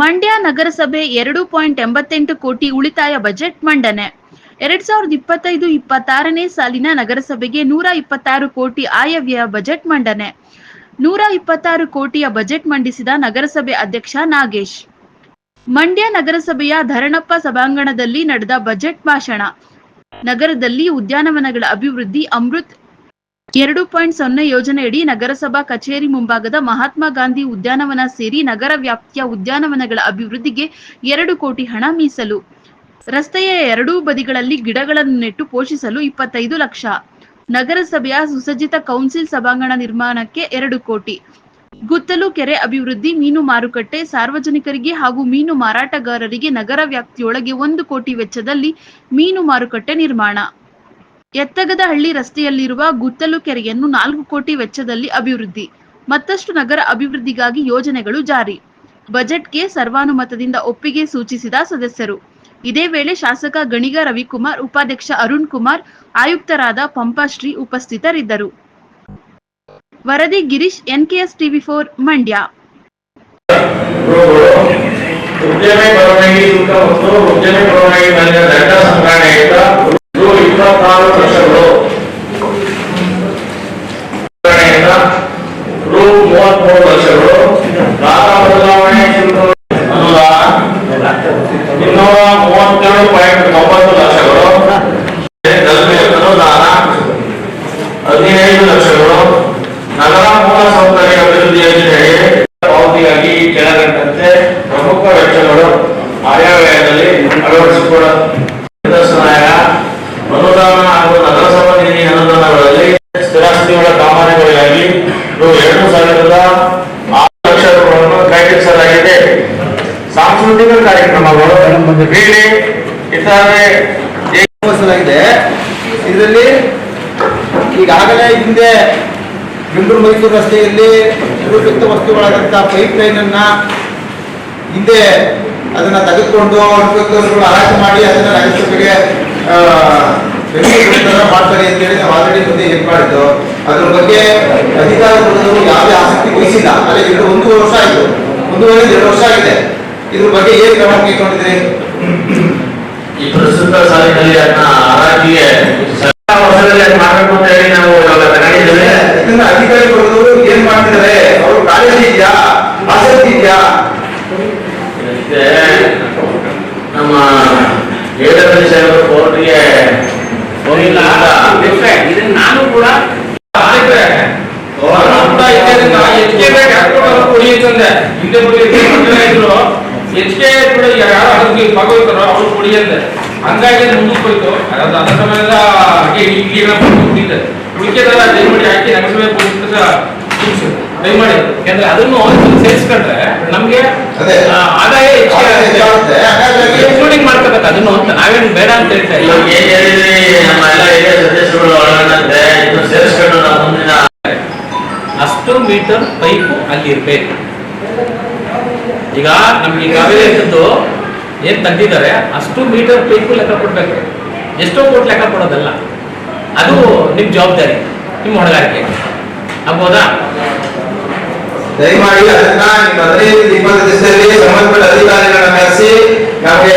ಮಂಡ್ಯ ನಗರಸಭೆ ಎರಡು ಪಾಯಿಂಟ್ ಎಂಬತ್ತೆಂಟು ಕೋಟಿ ಉಳಿತಾಯ ಬಜೆಟ್ ಮಂಡನೆ. ಎರಡ್ ಸಾವಿರದ ಇಪ್ಪತ್ತೈದು ಇಪ್ಪತ್ತಾರನೇ ಸಾಲಿನ ನಗರಸಭೆಗೆ ನೂರ ಇಪ್ಪತ್ತಾರು ಕೋಟಿ ಆಯವ್ಯಯ ಬಜೆಟ್ ಮಂಡನೆ. ನೂರ ಇಪ್ಪತ್ತಾರು ಕೋಟಿಯ ಬಜೆಟ್ ಮಂಡಿಸಿದ ನಗರಸಭೆ ಅಧ್ಯಕ್ಷ ನಾಗೇಶ್. ಮಂಡ್ಯ ನಗರಸಭೆಯ ಧರಣಪ್ಪ ಸಭಾಂಗಣದಲ್ಲಿ ನಡೆದ ಬಜೆಟ್ ಭಾಷಣ. ನಗರದಲ್ಲಿ ಉದ್ಯಾನವನಗಳ ಅಭಿವೃದ್ಧಿ ಅಮೃತ್ ಎರಡು ಪಾಯಿಂಟ್ ಸೊನ್ನೆ ಯೋಜನೆಯಡಿ ನಗರಸಭಾ ಕಚೇರಿ ಮುಂಭಾಗದ ಮಹಾತ್ಮ ಗಾಂಧಿ ಉದ್ಯಾನವನ ಸೇರಿ ನಗರ ವ್ಯಾಪ್ತಿಯ ಉದ್ಯಾನವನಗಳ ಅಭಿವೃದ್ಧಿಗೆ ಎರಡು ಕೋಟಿ ಹಣ ಮೀಸಲು. ರಸ್ತೆಯ ಎರಡೂ ಬದಿಗಳಲ್ಲಿ ಗಿಡಗಳನ್ನು ನೆಟ್ಟು ಪೋಷಿಸಲು ಇಪ್ಪತ್ತೈದು ಲಕ್ಷ. ನಗರಸಭೆಯ ಸುಸಜ್ಜಿತ ಕೌನ್ಸಿಲ್ ಸಭಾಂಗಣ ನಿರ್ಮಾಣಕ್ಕೆ ಎರಡು ಕೋಟಿ. ಗುತ್ತಲು ಕೆರೆ ಅಭಿವೃದ್ಧಿ, ಮೀನು ಮಾರುಕಟ್ಟೆ, ಸಾರ್ವಜನಿಕರಿಗೆ ಹಾಗೂ ಮೀನು ಮಾರಾಟಗಾರರಿಗೆ ನಗರ ವ್ಯಾಪ್ತಿಯೊಳಗೆ ಒಂದು ಕೋಟಿ ವೆಚ್ಚದಲ್ಲಿ ಮೀನು ಮಾರುಕಟ್ಟೆ ನಿರ್ಮಾಣ. ಎತ್ತಗದಹಳ್ಳಿ ರಸ್ತೆಯಲ್ಲಿರುವ ಗುತ್ತಲು ಕೆರೆಯನ್ನು ನಾಲ್ಕು ಕೋಟಿ ವೆಚ್ಚದಲ್ಲಿ ಅಭಿವೃದ್ಧಿ, ಮತ್ತಷ್ಟು ನಗರ ಅಭಿವೃದ್ಧಿಗಾಗಿ ಯೋಜನೆಗಳು ಜಾರಿ. ಬಜೆಟ್ಗೆ ಸರ್ವಾನುಮತದಿಂದ ಒಪ್ಪಿಗೆ ಸೂಚಿಸಿದ ಸದಸ್ಯರು. ಇದೇ ವೇಳೆ ಶಾಸಕ ಗಣಿಗ ರವಿಕುಮಾರ್, ಉಪಾಧ್ಯಕ್ಷ ಅರುಣ್ ಕುಮಾರ್, ಆಯುಕ್ತರಾದ ಪಂಪಾಶ್ರೀ ಉಪಸ್ಥಿತರಿದ್ದರು. ವರದಿ Girish, N K S TV four, Mandya. ಉದ್ಯಮಿ ಶುಲ್ಕ ಮತ್ತು ಬರವಣಿಗೆ ಮೇಲಿನ ದಂಡ ಸಂಗ್ರಹಣೆಯಿಂದ ರು ಇಪ್ಪತ್ತಾರು ಲಕ್ಷಗಳು ಸಂಗ್ರಹಣೆಯಿಂದ ರು ಮೂವತ್ಮೂರು ಲಕ್ಷಗಳು ಖಾತಾ ಬದಲಾವಣೆ ಶುಲ್ಕ ಅನುದಾನ ಇನ್ನೂರ ಮೂವತ್ತೆರಡು ಪಾಯಿಂಟ್ ತೊಂಬತ್ತು ಲಕ್ಷಗಳು ಕಲ್ಪೆ ಅನುದಾನ ಹದಿನೈದು ಲಕ್ಷಗಳು ನಗರ ಮೂಲಸೌಕರ್ಯ ಅಭಿವೃದ್ಧಿ ಯೋಜನೆಗೆ ಪಾವತಿಯಾಗಿ ಈ ಕೆಳಕಂಡಂತೆ ಪ್ರಮುಖ ವೆಚ್ಚಗಳು ಆಯವ್ಯಯದಲ್ಲಿ ಅಳವಡಿಸಿಕೊಳ್ಳ ನಿದರ್ಶನಾಯ ಅನುದಾನ ಹಾಗೂ ನಗರಸಭಾ ನಿಧಿ ಅನುದಾನಗಳಲ್ಲಿ ಸ್ಥಿರಾಸ್ತಿಗಳ ಕಾಮಗಾರಿಗಳಿಗಾಗಿ ರು ಎರಡು ಸಾವಿರದ ಆರು ಲಕ್ಷ ರೂಪಾಯಿಗಳನ್ನು ಕಾಯ್ದಿರಿಸಲಾಗಿದೆ ಸಾಂಸ್ಕೃತಿಕ ಕಾರ್ಯಕ್ರಮಗಳು ಕ್ರೀಡೆ ಇತರೆ ವಹಿಸಲಾಗಿದೆ ಇದರಲ್ಲಿ ಈಗಾಗಲೇ ಹಿಂದೆ ಬೆಂಗಳೂರು ಮೈಸೂರು ರಸ್ತೆಯಲ್ಲಿ ಉಪಯುಕ್ತ ವಸ್ತುಗಳಾದಂಥ ಪೈಪ್ ಲೈನ್ ಅನ್ನ ಹಿಂದೆ ಅದನ್ನ ತೆಗೆದುಕೊಂಡು ಆಯ್ಕೆ ಮಾಡಿ ಅದನ್ನ ನಗರಸಭೆಗೆ ಆ, ಅಂತ ಹೇಳಿ ಮಾಡ್ತಾರೆ ನಾವು ಆಲ್ರೆಡಿ ಮುಂದೆ ಹೆಲ್ಪ್ ಮಾಡಿದ್ದು. ಅದ್ರ ಬಗ್ಗೆ ಅಧಿಕಾರ ವರ್ಗದವರು ಯಾವುದೇ ಆಸಕ್ತಿ ವಹಿಸಿಲ್ಲ. ಅಲ್ಲೇ ಎರಡು ಒಂದೂವರೆ ವರ್ಷ ಆಯಿತು. ಒಂದೂವರೆ ಎರಡು ವರ್ಷ ಆಗಿದೆ. ಇದ್ರ ಬಗ್ಗೆ ಏನು ಕ್ರಮ ಕೈಗೊಂಡಿದ್ರಿ ಈ ಪ್ರಸ್ತುತ ಸಾಲಿನಲ್ಲಿ ಅದನ್ನ ಆರಾಗಿಯೇ ವರ್ಷದಲ್ಲಿ ಮಾಡಬೇಕು ಅಂತ ಹೇಳಿ ನಾವು ಇವಾಗ ತಗೊಂಡಿದ್ದೇವೆ. ಇದನ್ನ ಅಧಿಕಾರಿ ವರ್ಗದವರು ಏನ್ ಮಾಡ್ತಿದ್ದಾರೆ? ಅವರು ಕಾಳಜಿ ಇದೆಯಾ? ಆಸಕ್ತಿ ಇದೆಯಾ? ನಮ್ಮ ಏಳರಲ್ಲಿ ಸಾಹೇಬರು ಕೋರ್ಟ್ಗೆ ಹೋಗಿಲ್ಲ ಇದನ್ನ ನಾನು ಕೂಡ ಹಿಂದೆ ಕೊಡಿ ಹೆಚ್ಚಿಗೆ ಕೂಡ ಯಾರು ಅದಕ್ಕೆ ಭಾಗವಹಿಸ್ತಾರೋ ಅವ್ರು ಕೊಡಿ ಅಂದೆ ಹಂಗಾಗಿ ಮುಗಿಸ್ಕೊಯ್ತು ಹೋಯ್ತು. ಅದು ಅದ ಸಮಯದ ಹಾಗೆ ಈಗ ಕೊಟ್ಟಿದ್ದೆ ಉಳಿಕೆದಲ್ಲ ದಯಮಾಡಿ ಹಾಕಿ ನಗರಸಭೆ ಪೊಲೀಸ್ ತಿಳಿಸು ದಯಮಾಡಿ. ಯಾಕಂದ್ರೆ ಅದನ್ನು ಸೇರಿಸ್ಕೊಂಡ್ರೆ ನಮ್ಗೆ ಆದಾಯ ಹೆಚ್ಚಿಗೆ ಮಾಡ್ಕೋಬೇಕು ಅದನ್ನು ಅಂತ. ನಾವೇನು ಬೇಡ ಅಂತ ಹೇಳ್ತಾ ಅಷ್ಟು ಮೀಟರ್ ಪೈಪ್ ಅಲ್ಲಿ ನಮ್ಮ ಈಗ ನಮ್ಗೆ ಕಾವೇರಿ ಇದ್ದದ್ದು ಏನ್ ತಂದಿದ್ದಾರೆ? ಅಷ್ಟು ಮೀಟರ್ ಪೈಪು ಲೆಕ್ಕ ಕೊಡ್ಬೇಕು. ಎಷ್ಟೋ ಕೋಟ್ ಲೆಕ್ಕ ಕೊಡೋದಲ್ಲ. ಅದು ನಿಮ್ ಜವಾಬ್ದಾರಿ ನಿಮ್ ಹೊಣೆಗಾರಿಕೆ. ಆಗ್ಬೋದಾ? ದಯಮಾಡಿ ಅದನ್ನ ನಿಮ್ಮ ಸಂಬಂಧಪಟ್ಟ ಅಧಿಕಾರಿಗಳನ್ನ ಕರೆಸಿ ನಮಗೆ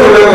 ಕೊಡಬೇಕು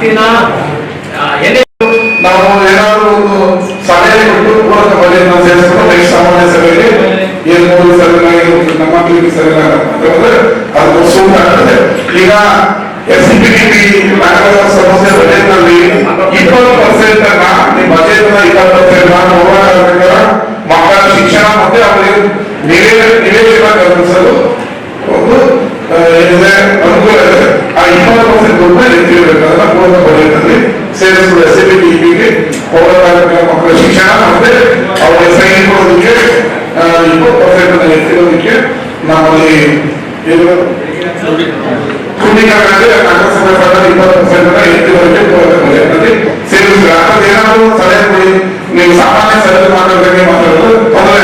ಆಸ್ತಿನ ನಾವು ಏನಾದ್ರು ಒಂದು ಸಭೆಯಲ್ಲಿ ಕೊಟ್ಟು ಪೂರಕ ಬಜೆಟ್ ಸೇರಿಸ್ಕೊಂಡು ಸಾಮಾನ್ಯ ಸಭೆಯಲ್ಲಿ ಏನ್ ಮೂರು ಏನು ನಮ್ಮ ಸರಿಯಿಲ್ಲ ಅಂತಂದ್ರೆ ಅದು ಸೂಕ್ತ ಆಗ್ತದೆ ಈಗ ಎಸ್ ಸಮಸ್ಯೆ ಬಜೆಟ್ನಲ್ಲಿ ಇಪ್ಪತ್ತು ಪರ್ಸೆಂಟ್ ಅನ್ನ ನಿಮ್ಮ ಬಜೆಟ್ನ ಇಪ್ಪತ್ತು ಪರ್ಸೆಂಟ್ ಹೋರಾಟ ಮಕ್ಕಳ ಶಿಕ್ಷಣ ಮತ್ತೆ ಅವರಿಗೆ ನಿವೇಶನ ಕಲ್ಪಿಸಲು ಒಂದು என்ன ரொம்ப இம்பார்ட்டன்ஸ் கொடுத்து lecture இருக்கிறதெல்லாம் போட பண்ணிருந்தது சேலஸ்ல சிபிடிபிக்கு போராட்டம் மக்கள் ಶಿಕ್ಷಣ வந்து ಅವರ ಸೈನಿಕರೊಂದಿಗೆ இப்போ பர்ஃபெக்ட் எடுத்துக்கிறதுக்கு நம்மளை ಕುಂಡಿಕಾಗದೆ ನಗರಸಭೆ ಸಂಘ ಇಪ್ಪತ್ತು ಪರ್ಸೆಂಟ್ ಎತ್ತಿವರೆಗೆ ಹೋಗಬೇಕಾಗಿರ್ತದೆ ಸೇರಿಸಿದ್ರೆ ಏನಾದರೂ ಸಲಹೆ ಕೊಡಿ ನೀವು ಸಾಮಾನ್ಯ ಸಲಹೆ ಮಾಡೋದಕ್ಕೆ ಮಾತಾಡೋದು ತೊಂದರೆ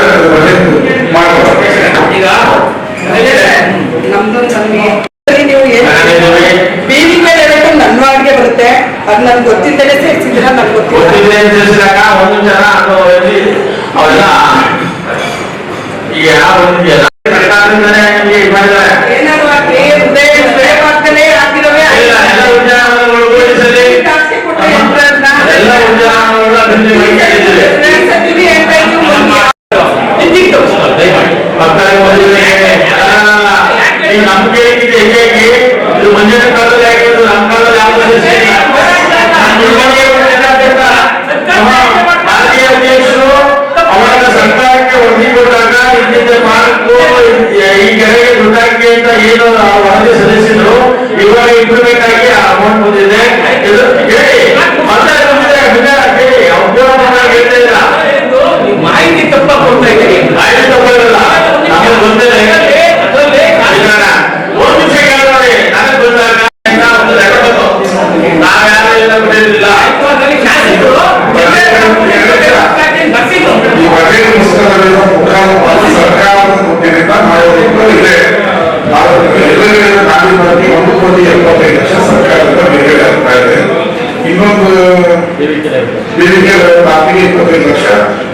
ಬೇಡಿಕೆ ಬಾಕಿಗೆ ಇಪ್ಪತ್ತೈದು ಲಕ್ಷ.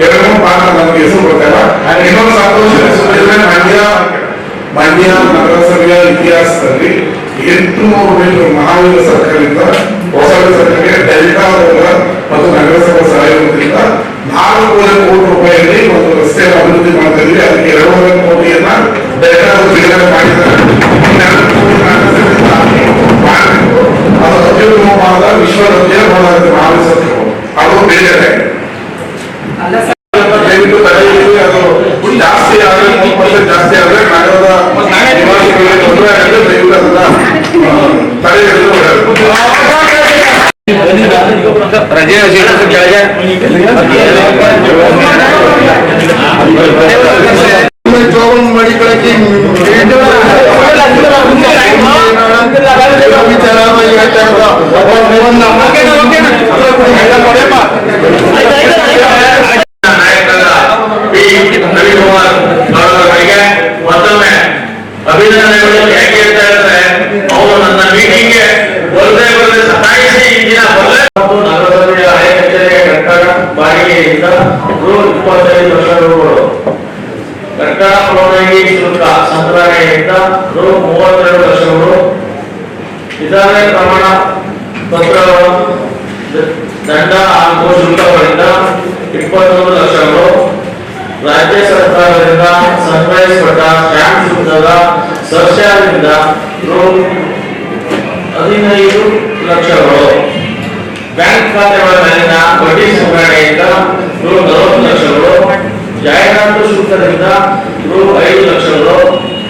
ಎರಡೂ ಪಾತ್ರ ನಮಗೆ ಹೆಸರು ಗೊತ್ತಿಲ್ಲ ಇನ್ನೊಂದು ಸಂತೋಷ ಮಂಡ್ಯ ಮಂಡ್ಯ ನಗರಸಭೆಯ ಇತಿಹಾಸದಲ್ಲಿ ಎಂಟುನೂರು ಮೀಟರ್ ಮಹಾವೀರ ಸರ್ಕಾರದಿಂದ ಹೊಸ ಸರ್ಕಾರಕ್ಕೆ ಡೆಲ್ಟಾ ಮತ್ತು ನಗರಸಭಾ ಸಹಯೋಗದಿಂದ ನಾಲ್ಕೂವರೆ ಕೋಟಿ ರೂಪಾಯಿಯಲ್ಲಿ ಒಂದು ರಸ್ತೆಯನ್ನು ಅಭಿವೃದ್ಧಿ ಮಾಡ್ತಾ ಇದ್ವಿ ಅದಕ್ಕೆ ಎರಡೂವರೆ ಕೋಟಿಯನ್ನ ಡೆಲ್ಟಾ ಬಿಡುಗಡೆ ಮಾಡಿದ್ದಾರೆ. ಅದು ಅತ್ಯುತ್ತಮವಾದ ವಿಶ್ವದ ವಿಜಯವಾದ ಮಹಾವೀರ ಸರ್ಕಾರ ಕೆಳಗೆ ಜೋಬನ್ ಮಡಿಕೊಳ್ಳಕ್ಕೆ ನಾಯಕರಾದ ಪಿ ರವಿಕುಮಾರ್ ಅವರಿಗೆ ಮತ್ತೊಮ್ಮೆ ಅಭಿನಂದನೆಗಳು ಯಾಕೆ ಅಂತ ಹೇಳಿದ್ರೆ ಅವರು ನನ್ನ ಮೀಟಿಂಗ್ಗೆ ಬರದೇ ಬರದೆ ಸತಾಯಿಸಿ ಈ ದಿನ ಬರಲೇ ಬಾಡಿಗೆಯಿಂದ ರು ಇಪ್ಪತ್ತೈದು ಲಕ್ಷ ರೂಗಳು ಕಟ್ಟಡ ಪರವಾನಗಿ ಶುಲ್ಕ ಸಂಗ್ರಹಣೆಯಿಂದ ರು ಮೂವತ್ತೆರಡು ಲಕ್ಷಗಳು ಇತರೆ ಪ್ರಮಾಣ ಪತ್ರಗಳು ದಂಡ ಹಾಗೂ ಶುಲ್ಕಗಳಿಂದ ಇಪ್ಪತ್ತೊಂದು ಲಕ್ಷಗಳು. ರಾಜ್ಯ ಸರ್ಕಾರದಿಂದ ಸಂಗ್ರಹಿಸಲ್ಪಟ್ಟ ಸ್ಟ್ಯಾಂಪ್ ಶುಲ್ಕದ ಸರ್ಚಾರ್ಜಿಂದ ರು ಹದಿನೈದು ಲಕ್ಷಗಳು. ಬ್ಯಾಂಕ್ ಖಾತೆಗಳ ಬಡ್ಡಿ ಸಂಗ್ರಹಣೆಯಿಂದ ರು ನಲವತ್ತು ಲಕ್ಷಗಳು, ಜಾಹೀರಾತು ಶುಲ್ಕದಿಂದ ರು ಐದು ಲಕ್ಷಗಳು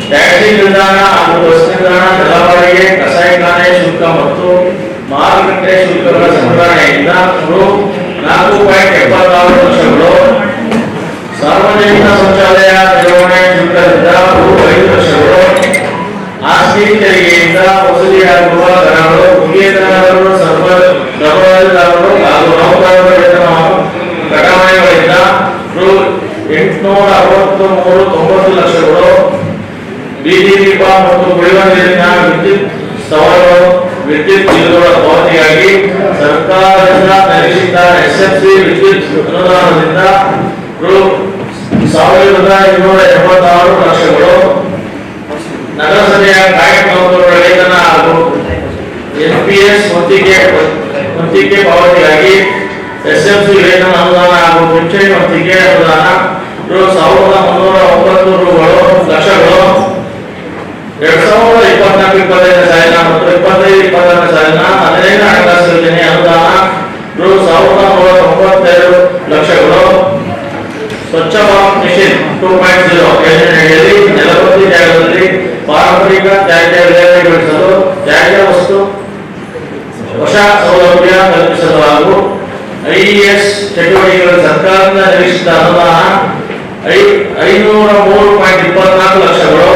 ಟ್ಯಾಕ್ಸಿ ನಿಲ್ದಾಣ ಹಾಗೂ ಬಸ್ ನಿಲ್ದಾಣ ನೆಲವಾರಿಗೆ ಕಸಾಯಿಖಾನೆ ಶುಲ್ಕ ಮತ್ತು ಮಾರುಕಟ್ಟೆ ಶುಲ್ಕಗಳ ಸಂಗ್ರಹಣೆಯಿಂದ ರು ನಾಲ್ಕು ಪಾಯಿಂಟ್ ಎಪ್ಪತ್ತಾರು ಲಕ್ಷಗಳು. ಸಾರ್ವಜನಿಕ ಶೌಚಾಲಯ ನಿರ್ವಹಣೆ ಶುಲ್ಕದಿಂದ ರು ಐದು ಲಕ್ಷಗಳು. ಆಸ್ತಿ ತೆರಿಗೆಯಿಂದ ವಸೂಲಿಯಾಗುವ ಮೂರು ತೊಂಬತ್ತು ಲಕ್ಷಗಳು ಬಿಡಿಪಿ ಮತ್ತು ಕುಡಿಯುವ ನೀರಿನ ವಿದ್ಯುತ್ ಸ್ಥಳಗಳು ವಿದ್ಯುತ್ ಬಿಲ್ಗಳ ಪಾವತಿಗಾಗಿ ಸರ್ಕಾರದಿಂದ ನಡೆಸಿದ ಎಸ್ಎಫ್ಸಿ ವಿದ್ಯುತ್ ಅನುದಾನದಿಂದ ರು ಸಾವಿರದ ಇನ್ನೂರ ಎಂಬತ್ತಾರು ಲಕ್ಷಗಳು ನಗರಸಭೆಯ ಕಾಯಕ ಹಾಗೂ ವೇತನ ಹಾಗೂ ಎನ್ಪಿಎಸ್ ಹೊತ್ತಿಗೆ ಹೊತ್ತಿಗೆ ಪಾವತಿಗಾಗಿ ಎಸ್ಎಫ್ಸಿ ವೇತನ ಅನುದಾನ ಹಾಗೂ ಪಿಂಚಣಿ ಹೊತ್ತಿಗೆ ಅನುದಾನ ರು ಸಾವಿರದ ಮುನ್ನೂರ ಒಂಬತ್ತು ಲಕ್ಷಗಳು. ಎರಡ್ ಸಾವಿರದ ಇಪ್ಪತ್ನಾಲ್ಕು ಇಪ್ಪತ್ತೈದನೇ ಸಾಲಿನ ಮತ್ತು ಇಪ್ಪತ್ತೈದು ಇಪ್ಪತ್ತಾರನೇ ಸಾಲಿನ ಹದಿನೈದು ಹಣಕಾಸು ಯೋಜನೆ ಅನುದಾನ ರು ಸಾವಿರದ ನೂರ ತೊಂಬತ್ತೆರಡು ಲಕ್ಷಗಳು. Swachh Bharat mission two point zero ಪಾರಂಪರಿಕ ತ್ಯಾಜ್ಯ ವಿಲೇವಾರಿಗೊಳಿಸಲು ವಸ್ತು ಹೊಸ ಸೌಲಭ್ಯ ಕಲ್ಪಿಸಲು ಐಇಎಸ್ ಚಟುವಟಿಕೆಗಳ ಸರ್ಕಾರದಿಂದ ನಿರೀಕ್ಷಿತ ಅನುದಾನ ಐನೂರ ಮೂರು ಪಾಯಿಂಟ್ ಇಪ್ಪತ್ನಾಲ್ಕು ಲಕ್ಷಗಳು.